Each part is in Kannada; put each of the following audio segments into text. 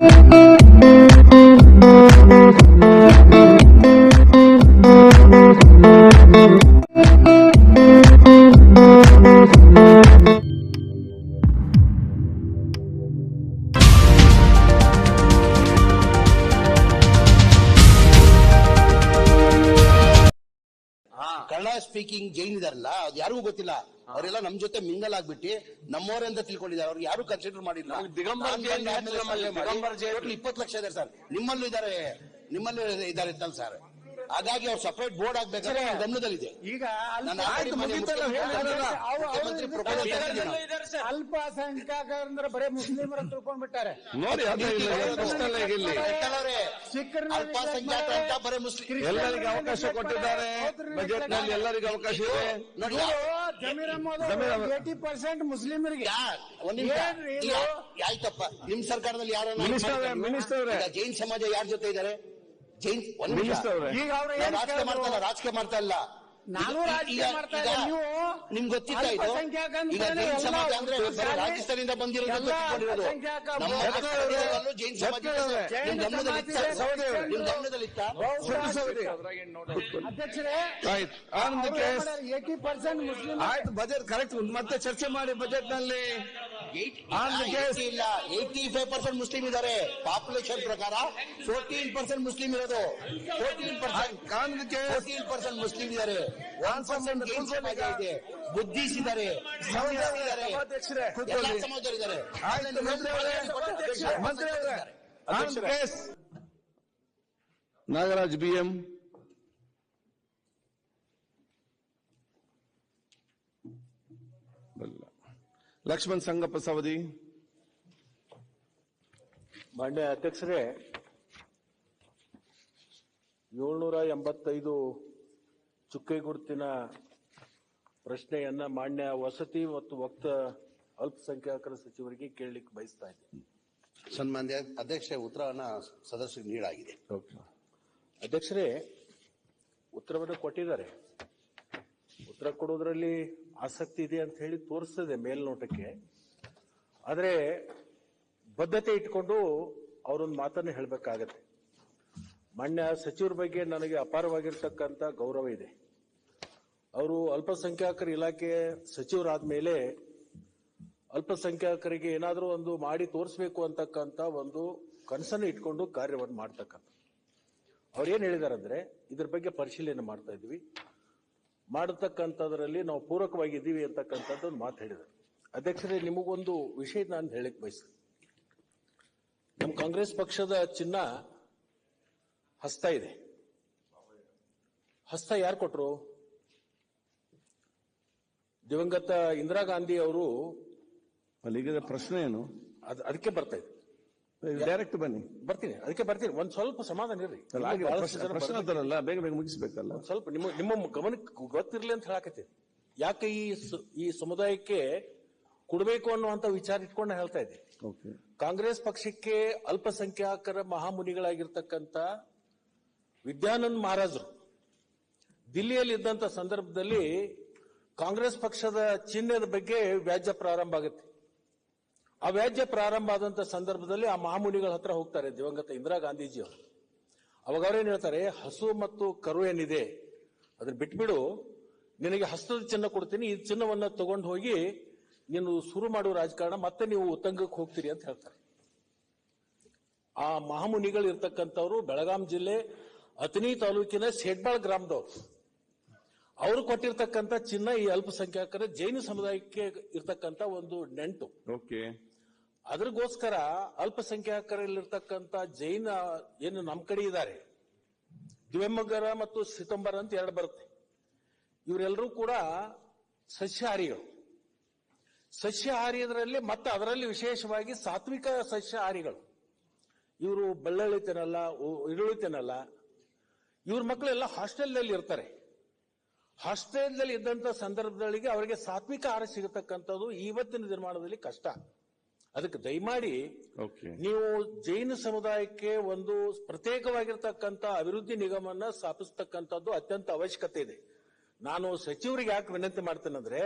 Thank you. Kannada speaking Jain ಇದಾರಲ್ಲ ಅದು ಯಾರಿಗೂ ಗೊತ್ತಿಲ್ಲ. ಅವರೆಲ್ಲ ನಮ್ ಜೊತೆ ಮಿಂಗಲ್ ಆಗ್ಬಿಟ್ಟು ನಮ್ಮವರೇ ಅಂತ ತಿಳ್ಕೊಂಡಿದ್ದಾರೆ. ಅವ್ರು ಯಾರು ಕನ್ಸಿಡರ್ ಮಾಡಿಲ್ಲ. ಇಪ್ಪತ್ತು ಲಕ್ಷ ಇದಾರೆ ಸರ್. ನಿಮ್ಮಲ್ಲೂ ಇದಾರೆ ನಿಮ್ಮಲ್ಲೂ ಇದಾರೆ ಸರ್. ಹಾಗಾಗಿ ಅವ್ರು ಸಪರೇಟ್ ಬೋರ್ಡ್ ಆಗ್ಬೇಕಾದ್ರೆ ನನ್ನ ಗಮನದಲ್ಲಿದೆ ಈಗ ಅಲ್ಪಸಂಖ್ಯಾತರ ಬೇರೆ ಮುಸ್ಲಿಮರ ತಿಳ್ಕೊಂಡ್ಬಿಟ್ಟಾರೆ. ನೋಡಿ ಅಲ್ಪಸಂಖ್ಯಾತ ಅಂತ ಬರೇ ಮುಸ್ಲಿಂ ಎಲ್ಲರಿಗೆ ಅವಕಾಶ ಕೊಟ್ಟಿದ್ದಾರೆ. ಬಜೆಟ್ನಲ್ಲಿ ಎಲ್ಲರಿಗೂ ಅವಕಾಶ ಇದೆ. ಏಟಿ ಪರ್ಸೆಂಟ್ ಮುಸ್ಲಿಮರಿಗೆ. ಆಯ್ತಪ್ಪ ನಿಮ್ ಸರ್ಕಾರದಲ್ಲಿ ಯಾರು ಮಿನಿಸ್ಟರ್ ಜೈನ್ ಸಮಾಜ ಯಾರ ಜೊತೆ ಇದ್ದಾರೆ? ಜೈನ್ ಒಂದ್. ಈಗ ಅವ್ರು ರಾಜಕೀಯ? ಮಾಡ್ತಾ ಇಲ್ಲ ರಾಜಕೀಯ ಮಾಡ್ತಾ ಇಲ್ಲ ನಾನು ರಾಜಕೀಯ ಮಾಡ್ತಾ ಈಗ ಇಲ್ಲ. ನೀವು ನಿಮ್ಗೆ ಗೊತ್ತಿತ್ತ ಇದು? ಅಲ್ಪಸಂಖ್ಯಾತ ಅಂತ ಈಗ ಜೈನ್ ಎಲ್ಲ ಸಮಾಜ ಅಂದ್ರೆ ಬರೀ ಶಾಲೆ- ರಾಜಸ್ಥಾನದಿಂದ ಬಂದಿರೋದು ಎಲ್ಲ ಅಲ್ಪಸಂಖ್ಯಾತ ನಮ್ಮ ಜೈನ್ ಸಮಾಜ ಇದೆ. ಜೈನ ನಿಮ್ ಗಮನದಲ್ಲಿ ಇತ್ತ? ಸಮಾಜ ಇದೆ. ನಿಮ್ ಗಮನದಲ್ಲಿ ಇತ್ತ? ಅಧ್ಯಕ್ಷರೇ ಆಯ್ತು. ಆನಂದಕ್ಕೆ ಏಟಿ ಪರ್ಸೆಂಟ್ ಮುಸ್ಲಿಂ ಆಯ್ತು. ಬಜೆಟ್ ಕರೆಕ್ಟ್ ಮತ್ತೆ ಚರ್ಚೆ ಮಾಡಿ ಬಜೆಟ್ನಲ್ಲಿ ಆನಂದ್ ಕೇಸ್. ಇಲ್ಲ. ಏಯ್ಟಿ ಫೈವ್ ಪರ್ಸೆಂಟ್ ಮುಸ್ಲಿಂ ಇದ್ದಾರೆ. ಪಾಪ್ಯುಲೇಷನ್ ಪ್ರಕಾರ ಫೋರ್ಟೀನ್ ಪರ್ಸೆಂಟ್ ಮುಸ್ಲಿಂ ಇರೋದು. Fourteen percent Anand case. Fourteen percent Muslim ಇದ್ದಾರೆ. ಒನ್ ಪರ್ಸೆಂಟ್ ಇದೆ ಬುದ್ಧಿಸಿದ್ದಾರೆ ನಾಗರಾಜ್ ಬಿ ಎಂ ಲಕ್ಷ್ಮಣ್ ಸಂಗಪ್ಪ ಸವದಿ. ಮಾನ್ಯ ಅಧ್ಯಕ್ಷರೇ ಏಳ್ನೂರ ಎಂಬತ್ತೈದು ಚುಕ್ಕೆ ಗುರುತಿನ ಪ್ರಶ್ನೆಯನ್ನ ಮಾನ್ಯ ವಸತಿ ಮತ್ತು ವಕ್ತ ಅಲ್ಪಸಂಖ್ಯಾತರ ಸಚಿವರಿಗೆ ಕೇಳಲಿಕ್ಕೆ ಬಯಸ್ತಾ ಇದ್ದೀನಿ ಸನ್ಮಾನ್ಯ ಅಧ್ಯಕ್ಷ ಉತ್ತರವನ್ನ ಸದಸ್ಯರಿಗೆ ನೀಡಾಗಿದೆ ಅಧ್ಯಕ್ಷರೇ ಉತ್ತರವನ್ನು ಕೊಟ್ಟಿದ್ದಾರೆ. ಉತ್ತರ ಕೊಡೋದ್ರಲ್ಲಿ ಆಸಕ್ತಿ ಇದೆ ಅಂತ ಹೇಳಿ ತೋರಿಸ್ತದೆ ಮೇಲ್ನೋಟಕ್ಕೆ. ಆದರೆ ಬದ್ಧತೆ ಇಟ್ಕೊಂಡು ಅವರೊಂದು ಮಾತನ್ನು ಹೇಳಬೇಕಾಗತ್ತೆ. ಮಾನ್ಯ ಸಚಿವರ ಬಗ್ಗೆ ನನಗೆ ಅಪಾರವಾಗಿರ್ತಕ್ಕಂಥ ಗೌರವ ಇದೆ. ಅವರು ಅಲ್ಪಸಂಖ್ಯಾತರ ಇಲಾಖೆ ಸಚಿವರಾದ ಮೇಲೆ ಅಲ್ಪಸಂಖ್ಯಾತರಿಗೆ ಏನಾದರೂ ಒಂದು ಮಾಡಿ ತೋರಿಸಬೇಕು ಅಂತಕ್ಕಂಥ ಒಂದು ಕನಸನ್ನು ಇಟ್ಕೊಂಡು ಕಾರ್ಯವನ್ನು ಮಾಡ್ತಕ್ಕಂಥ. ಅವ್ರು ಏನ್ ಹೇಳಿದಾರೆ ಅಂದ್ರೆ ಇದ್ರ ಬಗ್ಗೆ ಪರಿಶೀಲನೆ ಮಾಡ್ತಾ ಇದ್ವಿ. ಮಾಡತಕ್ಕಂಥದ್ರಲ್ಲಿ ನಾವು ಪೂರಕವಾಗಿದ್ದೀವಿ ಅಂತಕ್ಕಂಥದ್ದು ಒಂದು ಮಾತು ಹೇಳಿದ್ದಾರೆ ಅಧ್ಯಕ್ಷರೇ, ನಿಮಗೊಂದು ವಿಷಯ ನಾನು ಹೇಳಕ್ ಬಯಸ್ತೀನಿ. ನಮ್ಮ ಕಾಂಗ್ರೆಸ್ ಪಕ್ಷದ ಚಿನ್ನ ಹಸ್ತ ಇದೆ. ಹಸ್ತ ಯಾರು ಕೊಟ್ರು? ದಿವಂಗತ ಇಂದಿರಾ ಗಾಂಧಿ ಅವರು ಅಲ್ಲಿಗೆ ಪ್ರಶ್ನೆ ಏನು? ಅದ್- ಅದಕ್ಕೆ ಬರ್ತಾ ಇದೆ ಡೈರೆಕ್ಟ್ ಬನ್ನಿ. ಬರ್ತೀನಿ ಅದಕ್ಕೆ ಬರ್ತೀನಿ. ಒಂದ್ ಸ್ವಲ್ಪ ಸಮಾಧಾನ ಇರ್ರಿ. ಪ್ರಶ್ನೆ-. ಅದರಲ್ಲ ಬೇಗ ಬೇಗ ಮುಗಿಸ್ಬೇಕಲ್ಲ. ಸ್ವಲ್ಪ ನಿಮ್ಮ ನಿಮ್ಮ ಗಮನಕ್ಕೆ ಗೊತ್ತಿರ್ಲಿ ಅಂತ ಹೇಳಕತ್ತೀನಿ. ಯಾಕೆ ಈ ಈ ಸಮುದಾಯಕ್ಕೆ ಕೊಡಬೇಕು ಅನ್ನುವಂತ ವಿಚಾರ ಇಟ್ಕೊಂಡು ಹೇಳ್ತಾ ಇದ್ದೆ ಕಾಂಗ್ರೆಸ್ ಪಕ್ಷಕ್ಕೆ ಅಲ್ಪಸಂಖ್ಯಾತರ ಮಹಾಮುನಿಗಳಾಗಿರ್ತಕ್ಕಂಥ ವಿದ್ಯಾನಂದ್ ಮಹಾರಾಜರು ದಿಲ್ಲಿಯಲ್ಲಿ ಇದ್ದಂತ ಸಂದರ್ಭದಲ್ಲಿ ಕಾಂಗ್ರೆಸ್ ಪಕ್ಷದ ಚಿಹ್ನೆದ ಬಗ್ಗೆ ವ್ಯಾಜ್ಯ ಪ್ರಾರಂಭ ಆಗುತ್ತೆ. ಆ ವ್ಯಾಜ್ಯ ಪ್ರಾರಂಭ ಆದಂತ ಸಂದರ್ಭದಲ್ಲಿ ಆ ಮಹಾಮುನಿಗಳ ಹತ್ರ ಹೋಗ್ತಾರೆ ದಿವಂಗತ ಇಂದಿರಾ ಗಾಂಧೀಜಿ ಅವರು ಅವಾಗ ಅವ್ರೇನ್ ಹೇಳ್ತಾರೆ, ಹಸು ಮತ್ತು ಕರು ಏನಿದೆ ಅದನ್ನ ಬಿಟ್ಬಿಡು, ನಿನಗೆ ಹಸ್ತದ ಚಿನ್ನ ಕೊಡ್ತೀನಿ, ಈ ಚಿನ್ನವನ್ನ ತಗೊಂಡು ಹೋಗಿ ನೀನು ಶುರು ಮಾಡುವ ರಾಜಕಾರಣ ಮತ್ತೆ ನೀವು ಉತ್ತಂಗಕ್ಕೆ ಹೋಗ್ತೀರಿ ಅಂತ ಹೇಳ್ತಾರೆ. ಆ ಮಹಾಮುನಿಗಳು ಇರ್ತಕ್ಕಂಥವ್ರು ಬೆಳಗಾಂ ಜಿಲ್ಲೆ ಅತನಿ ತಾಲೂಕಿನ ಶೆಡ್ಬಾಳ್ ಗ್ರಾಮದವ್ರು. ಅವರು ಕೊಟ್ಟಿರ್ತಕ್ಕಂಥ ಚಿನ್ನ ಈ ಅಲ್ಪಸಂಖ್ಯಾತರ ಜೈನ ಸಮುದಾಯಕ್ಕೆ ಇರ್ತಕ್ಕಂಥ ಒಂದು ನೆಂಟು. ಓಕೆ. ಅದ್ರಗೋಸ್ಕರ ಅಲ್ಪಸಂಖ್ಯಾತರಲ್ಲಿರ್ತಕ್ಕಂಥ ಜೈನ ಏನು ನಮ್ಮ ಕಡೆ ಇದ್ದಾರೆ ದಿವೆಮ್ಮಗರ ಮತ್ತು ಸಿತಂಬರ ಅಂತ ಎರಡು ಬರುತ್ತೆ. ಇವರೆಲ್ಲರೂ ಕೂಡ ಸಸ್ಯಾಹಾರಿಗಳು. ಸಸ್ಯಾಹಾರಿಯದರಲ್ಲಿ ಮತ್ತೆ ಅದರಲ್ಲಿ ವಿಶೇಷವಾಗಿ ಸಾತ್ವಿಕ ಸಸ್ಯಹಾರಿಗಳು. ಇವರು ಬೆಳ್ಳುಳ್ಳಿ ತಿನ್ನಲ್ಲ ಈರುಳ್ಳಿ ತಿನ್ನಲ್ಲ ಇವ್ರ ಮಕ್ಕಳೆಲ್ಲ ಹಾಸ್ಟೆಲ್ನಲ್ಲಿ ಇರ್ತಾರೆ ಹಾಸ್ಟೆಲ್ನಲ್ಲಿ ಇದ್ದಂತ ಸಂದರ್ಭಗಳಿಗೆ ಅವರಿಗೆ ಸಾತ್ವಿಕ ಆಹಾರ ಸಿಗತಕ್ಕಂಥದ್ದು ಇವತ್ತಿನ ನಿರ್ಮಾಣದಲ್ಲಿ ಕಷ್ಟ. ಅದಕ್ಕೆ ದಯಮಾಡಿ ಓಕೆ ನೀವು ಜೈನ ಸಮುದಾಯಕ್ಕೆ ಒಂದು ಪ್ರತ್ಯೇಕವಾಗಿರ್ತಕ್ಕಂಥ ಅಭಿವೃದ್ಧಿ ನಿಗಮನ ಸ್ಥಾಪಿಸ್ತಕ್ಕಂಥದ್ದು ಅತ್ಯಂತ ಅವಶ್ಯಕತೆ ಇದೆ. ನಾನು ಸಚಿವರಿಗೆ ಯಾಕೆ ವಿನಂತಿ ಮಾಡ್ತೇನೆಂದ್ರೆ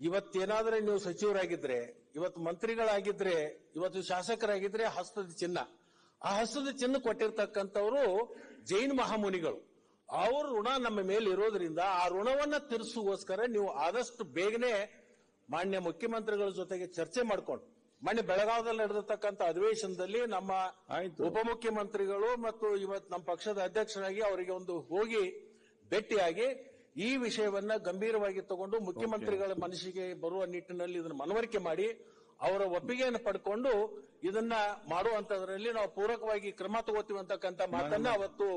ಇವತ್ತೇನಾದ್ರೆ ನೀವು ಸಚಿವರಾಗಿದ್ರೆ ಇವತ್ತು ಮಂತ್ರಿಗಳಾಗಿದ್ರೆ ಇವತ್ತು ಶಾಸಕರಾಗಿದ್ರೆ ಹಸ್ತದ ಚಿನ್ನ. ಆ ಹಸ್ತದ ಚಿನ್ನ ಕೊಟ್ಟಿರ್ತಕ್ಕಂಥವರು ಜೈನ್ ಮಹಾಮುನಿಗಳು. ಅವ್ರ ಋಣ ನಮ್ಮ ಮೇಲೆ ಇರೋದ್ರಿಂದ ಆ ಋಣವನ್ನ ತೀರಿಸುವೋಸ್ಕರ ನೀವು ಆದಷ್ಟು ಬೇಗನೆ ಮಾನ್ಯ ಮುಖ್ಯಮಂತ್ರಿಗಳ ಜೊತೆಗೆ ಚರ್ಚೆ ಮಾಡ್ಕೊಂಡು ಮಾನ್ಯ ಬೆಳಗಾವದಲ್ಲಿ ನಡೆದಿರ್ತಕ್ಕಂಥ ಅಧಿವೇಶನದಲ್ಲಿ ನಮ್ಮ ಉಪಮುಖ್ಯಮಂತ್ರಿಗಳು ಮತ್ತು ಇವತ್ತು ನಮ್ಮ ಪಕ್ಷದ ಅಧ್ಯಕ್ಷರಾಗಿ ಅವರಿಗೆ ಒಂದು ಹೋಗಿ ಭೇಟಿಯಾಗಿ ಈ ವಿಷಯವನ್ನ ಗಂಭೀರವಾಗಿ ತಗೊಂಡು ಮುಖ್ಯಮಂತ್ರಿಗಳ ಮನಸ್ಸಿಗೆ ಬರುವ ನಿಟ್ಟಿನಲ್ಲಿ ಇದನ್ನು ಮನವರಿಕೆ ಮಾಡಿ ಅವರ ಒಪ್ಪಿಗೆಯನ್ನು ಪಡ್ಕೊಂಡು ಇದನ್ನ ಮಾಡುವಂತದ್ರಲ್ಲಿ ನಾವು ಪೂರಕವಾಗಿ ಕ್ರಮ ತಗೋತೀವಿ ಅಂತಕ್ಕಂಥ ಮಾತನ್ನ ಅವತ್ತು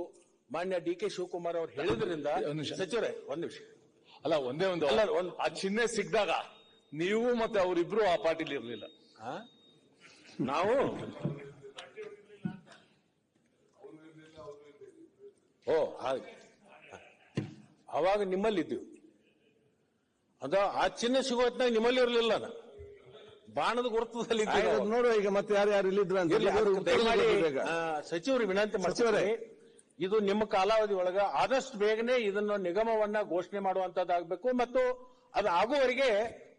ಮಾನ್ಯ ಡಿ ಕೆ ಶಿವಕುಮಾರ್ ಅವರು ಹೇಳಿದ್ರಿಂದ. ಸಚಿವರೇ ಒಂದ್ ನಿಮಿಷ. ಅಲ್ಲ ಒಂದೇ ಒಂದು. ಅಲ್ಲ, ಒಂದ್- ಆ ಚಿಹ್ನೆ ಸಿಕ್ಕಿದಾಗ ನೀವು ಮತ್ತೆ ಅವರಿಬ್ರು ಆ ಪಾರ್ಟಿಲಿ ಇರ್ಲಿಲ್ಲ? ನಾವು? ಓ ಹಾಗೆ. ಅವಾಗ ನಿಮ್ಮಲ್ಲಿದ್ದೀವಿ ಅದ ಆ ಚಿಹ್ನೆ ಸಿಗೋತ್ನಾಗ ನಿಮ್ಮಲ್ಲಿ ಇರಲಿಲ್ಲ ಅದ ಬಾಣದ ಗುರುತದಲ್ಲಿ ನೋಡುವ ಈಗ ಮತ್ತೆ ಯಾರು ಯಾರು ಇಲ್ಲಿದ್ರು ಸಚಿವರು ವಿನಂತಿ ಮಾಡ್ತಾರೆ. ಇದು ನಿಮ್ಮ ಕಾಲಾವಧಿ ಒಳಗ ಆದಷ್ಟು ಬೇಗನೆ ಇದನ್ನು ನಿಗಮವನ್ನ ಘೋಷಣೆ ಮಾಡುವಂತದ್ದಾಗಬೇಕು ಮತ್ತು ಅದು ಆಗುವವರೆಗೆ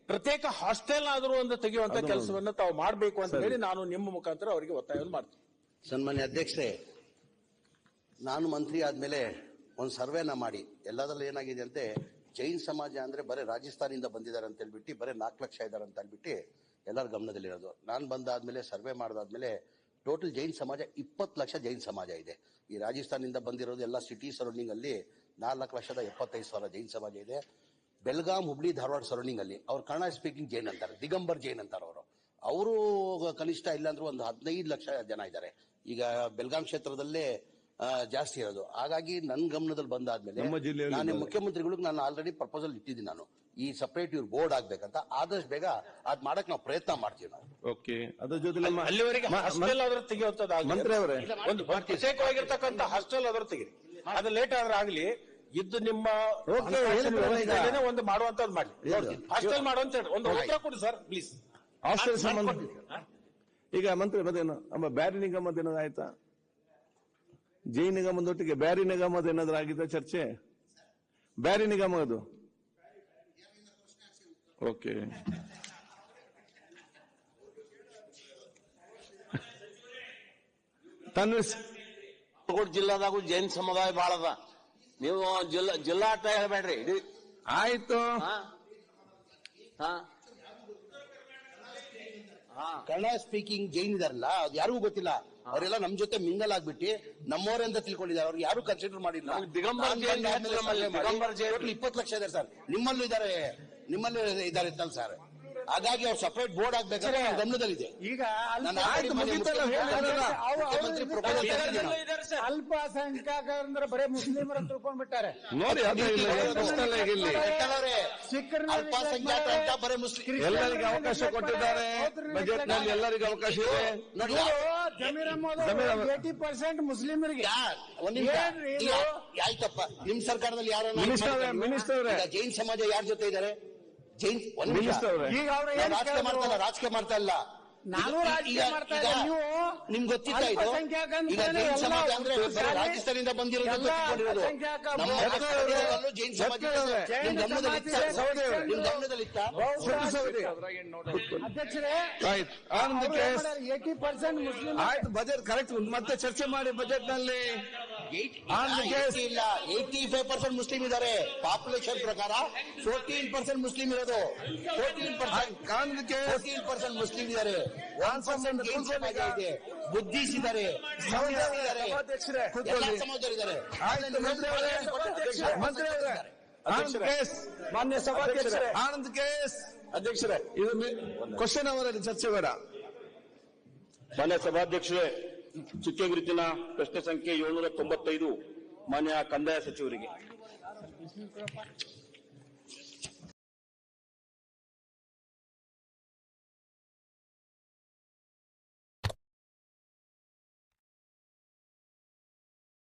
ಪ್ರತ್ಯೇಕ ಹಾಸ್ಟೆಲ್ ಆದರೂ ಒಂದು ತೆಗೆಯುವಂತ ಕೆಲಸವನ್ನು ತಾವು ಮಾಡಬೇಕು ಅಂತ ಹೇಳಿ ನಾನು ನಿಮ್ಮ ಮುಖಾಂತರ ಅವರಿಗೆ ಒತ್ತಾಯ ಮಾಡ್ತೀನಿ. ಸನ್ಮಾನ್ಯ ಅಧ್ಯಕ್ಷರೇ ನಾನು ಮಂತ್ರಿ ಆದ್ಮೇಲೆ ಒಂದು ಸರ್ವೇನ ಮಾಡಿ. ಎಲ್ಲದರಲ್ಲಿ ಏನಾಗಿದೆ ಅಂತ ಜೈನ್ ಸಮಾಜ ಅಂದ್ರೆ ಬರೀ ರಾಜಸ್ಥಾನಿಂದ ಬಂದಿದ್ದಾರೆ ಅಂತ ಹೇಳ್ಬಿಟ್ಟು ಬರೀ ನಾಲ್ಕು ಲಕ್ಷ ಇದ್ದಾರೆ ಅಂತ ಹೇಳ್ಬಿಟ್ಟು ಎಲ್ಲರ ಗಮನದಲ್ಲಿರೋದು. ನಾನು ಬಂದಾದ್ಮೇಲೆ ಸರ್ವೆ ಮಾಡಿದಾದ್ಮೇಲೆ ಟೋಟಲ್ ಜೈನ್ ಸಮಾಜ ಇಪ್ಪತ್ತು ಲಕ್ಷ ಜೈನ್ ಸಮಾಜ ಇದೆ. ಈ ರಾಜಸ್ಥಾನದಿಂದ ಬಂದಿರೋದು ಎಲ್ಲ ಸಿಟಿ ಸರೌಂಡಿಂಗ್ ಅಲ್ಲಿ ನಾಲ್ಕು ಲಕ್ಷದ ಎಪ್ಪತ್ತೈದು ಸಾವಿರ ಜೈನ್ ಸಮಾಜ ಇದೆ. ಬೆಲ್ಗಾಂ ಹುಬ್ಳಿ, ಧಾರವಾಡ ಸರೌಂಡಿಂಗ್ ಅಲ್ಲಿ. ಅವ್ರು ಕನ್ನಡ ಸ್ಪೀಕಿಂಗ್ ಜೈನ್ ಅಂತಾರೆ, ದಿಗಂಬರ್ ಜೈನ್ ಅಂತಾರೆ ಅವರು. ಅವರು ಕನಿಷ್ಠ ಇಲ್ಲಾಂದ್ರೂ ಒಂದು ಹದಿನೈದು ಲಕ್ಷ ಜನ ಇದ್ದಾರೆ. ಈಗ ಬೆಲ್ಗಾಂ ಕ್ಷೇತ್ರದಲ್ಲೇ ಜಾಸ್ತಿ ಇರೋದು. ಹಾಗಾಗಿ ನನ್ನ ಗಮನದಲ್ಲಿ ಬಂದಾದ್ಮೇಲೆ ನಮ್ಮ ಜಿಲ್ಲೆಯಲ್ಲಿ ನಾನು ಮುಖ್ಯಮಂತ್ರಿಗಳು ಮುಖ್ಯಮಂತ್ರಿಗಳಿಗೆ ನಾನು ಆಲ್ರೆಡಿ ಪ್ರಪೋಸಲ್ ಇಟ್ಟಿದ್ದೀನಿ ನಾನು. ಈ ಸಪರೇಟ್ ಇವ್ರ ಬೋರ್ಡ್ ಆಗ್ಬೇಕಂತ ಆದಷ್ಟು ಬೇಗ ಅದ್ ಮಾಡಕ್ ನಾವು ಪ್ರಯತ್ನ ಮಾಡ್ತೀವಿ ನಾವು. ಓಕೆ. ಅದ್ರ ಜೊತೆ ನಮ್ಮ ಅಲ್ಲಿವರೆಗೆ ಹಾಸ್ಟೆಲ್ ಆದ್ರೂ ತೆಗೆಯುವಂತದ್ದು ಮಂತ್ರಿ ಅವರೇ. ಒಂದು ಪ್ರತ್ಯೇಕವಾಗಿರ್ತಕ್ಕಂಥ ಹಾಸ್ಟೆಲ್ ಆದ್ರೂ ತೆಗಿರಿ. ಅದು ಲೇಟ್ ಆದ್ರೆ ಆಗ್ಲಿ ಇದ್ದು ನಿಮ್ಮ ಒಂದು ಮಾಡುವಂತದ್ದು ಮಾಡಿ ಹಾಸ್ಟೆಲ್ ಮಾಡುವಂತ ಹೇಳಿ. ಒಂದು ಉತ್ತರ ಕೊಡಿ ಸರ್ ಪ್ಲೀಸ್ ಹಾಸ್ಟೆಲ್ ಸಂಬಂಧ ಈಗ ಮಂತ್ರಿ ಮತ್ತೇನು? ನಮ್ಮ ಬ್ಯಾರಿ ನಿಗಮದ ಏನಾದ್ರು ಆಯ್ತಾ? ಜೈ ನಿಗಮದೊಟ್ಟಿಗೆ ಬ್ಯಾರಿ ನಿಗಮದ ಏನಾದ್ರು ಆಗಿದ್ದ ಚರ್ಚೆ? ಬ್ಯಾರಿ ನಿಗಮ ಅದು. ಓಕೆ. ತನ್ವೀರ್ ಸ- ಬಾಗಲಕೋಟ್ ಜಿಲ್ಲಾದಾಗೂ ಜೈನ್ ಸಮುದಾಯ ಬಾಳ ಅದ ನೀವು ಜಿಲ್ಲಾ ಜಿಲ್ಲಾ ಅಟ್ಟ ಹೇಳ್ಬೇಡ್ರಿ. ಇಡೀ ಆಯ್ತು. ಹಾ. ಹಾ. ಹಾ ಕನ್ನಡ ಸ್ಪೀಕಿಂಗ್ ಜೈನ್ ಇದಾರಲ್ಲ ಅದು ಯಾರಿಗೂ ಗೊತ್ತಿಲ್ಲ. ಅವರೆಲ್ಲ ನಮ್ ಜೊತೆ ಮಿಂಗಲ್ ಆಗ್ಬಿಟ್ಟು ನಮ್ಮವರೇ ಅಂತ ತಿಳ್ಕೊಂಡಿದ್ದಾರೆ. ಅವ್ರು ಯಾರು ಕನ್ಸಿಡರ್ ಮಾಡಿಲ್ಲ. ದಿಗಂಬರ್ ಇಪ್ಪತ್ತು ಲಕ್ಷ ಇದ್ದಾರೆ ಸರ್. ನಿಮ್ಮಲ್ಲೂ ಇದಾರೆ ನಿಮ್ಮಲ್ಲೂ ಇದಾರೆ ಸರ್. ಹಾಗಾಗಿ ಅವ್ರು ಸಪರೇಟ್ ಬೋರ್ಡ್ ಆಗ್ಬೇಕಾದ್ರೆ ನನ್ನ ಗಮನದಲ್ಲಿದೆ. ಈಗ ಅಲ್ಪಸಂಖ್ಯಾತರ ಬರೇ ಮುಸ್ಲಿಮರ ತಿಳ್ಕೊಂಡ್ಬಿಟ್ಟಾರೆ. ನೋಡಿ ಸಿಖ್ಖರನ್ನ ಅಲ್ಪಸಂಖ್ಯಾತ ಅಂತ ಬರೀ ಮುಸ್ಲಿಂ ಎಲ್ಲರಿಗೆ ಅವಕಾಶ ಕೊಟ್ಟಿದ್ದಾರೆ. ಬಜೆಟ್ನಲ್ಲಿ ಎಲ್ಲರಿಗೂ ಅವಕಾಶ ಇದೆ. ಏಟಿ ಪರ್ಸೆಂಟ್ ಮುಸ್ಲಿಮರಿಗೆ? ಆಯ್ತಪ್ಪ. ನಿಮ್ ಸರ್ಕಾರದಲ್ಲಿ ಯಾರು ಮಿನಿಸ್ಟರ್ ಜೈನ್ ಸಮಾಜ ಯಾರ ಜೊತೆ ಇದ್ದಾರೆ? ಜೈನ್. ಈಗ ರಾಜಕೀಯ? ಮಾಡ್ತಾ ಇಲ್ಲ ರಾಜಕೀಯ ಮಾಡ್ತಾ ಇಲ್ಲ ನಾನು ರಾಜಕೀಯ ಮಾಡ್ತಾ ನೀವು. ನಿಮ್ಗೆ ಗೊತ್ತಿತ್ತ ಇದು? ಅಲ್ಪಸಂಖ್ಯಾತ ಈಗ ಜೈನ್ ಸಮಾಜ ಅಂದ್ರೆ ಬರೀ ಶಾಲೆ- ರಾಜಸ್ಥಾನದಿಂದ ಬಂದಿರೋದು ನಮ್ಮ ಜೈನ್ ಸಮಾಜ ನಿಮ್. ನಿಮ್. ಅಧ್ಯಕ್ಷರೇ ಏಟಿ ಪರ್ಸೆಂಟ್ ಮುಸ್ಲಿಂ ಆಯ್ತು ಬಜೆಟ್ ಕರೆಕ್ಟ್ ಮತ್ತೆ ಚರ್ಚೆ ಮಾಡಿ ಬಜೆಟ್ನಲ್ಲಿ ಇಲ್ಲ, case 80 eighty five percent Muslim ಇದ್ದಾರೆ. ಪಾಪ್ಯುಲೇಷನ್ ಪ್ರಕಾರ ಫೋರ್ಟೀನ್ ಪರ್ಸೆಂಟ್ ಮುಸ್ಲಿಂ ಇರೋದು. Fourteen percent fourteen percent Muslim ಇದ್ದಾರೆ. ಇದೆ. ಮಾನ್ಯ ಸಭಾಧ್ಯಕ್ಷರೇ. ಆನಂದ್ ಕೇಸ್. ಅಧ್ಯಕ್ಷರೇ. ಇದು ಕ್ವಶನ್ ಅವರಲ್ಲಿ ಚರ್ಚೆ ಬೇಡ. ಮಾನ್ಯ ಸಭಾಧ್ಯಕ್ಷರೇ ಚುಕ್ಕೆ ಗುರುತಿನ ಪ್ರಶ್ನೆ ಸಂಖ್ಯೆ ಏಳ್ನೂರ ತೊಂಬತ್ತೈದು ಮಾನ್ಯ ಕಂದಾಯ ಸಚಿವರಿಗೆ.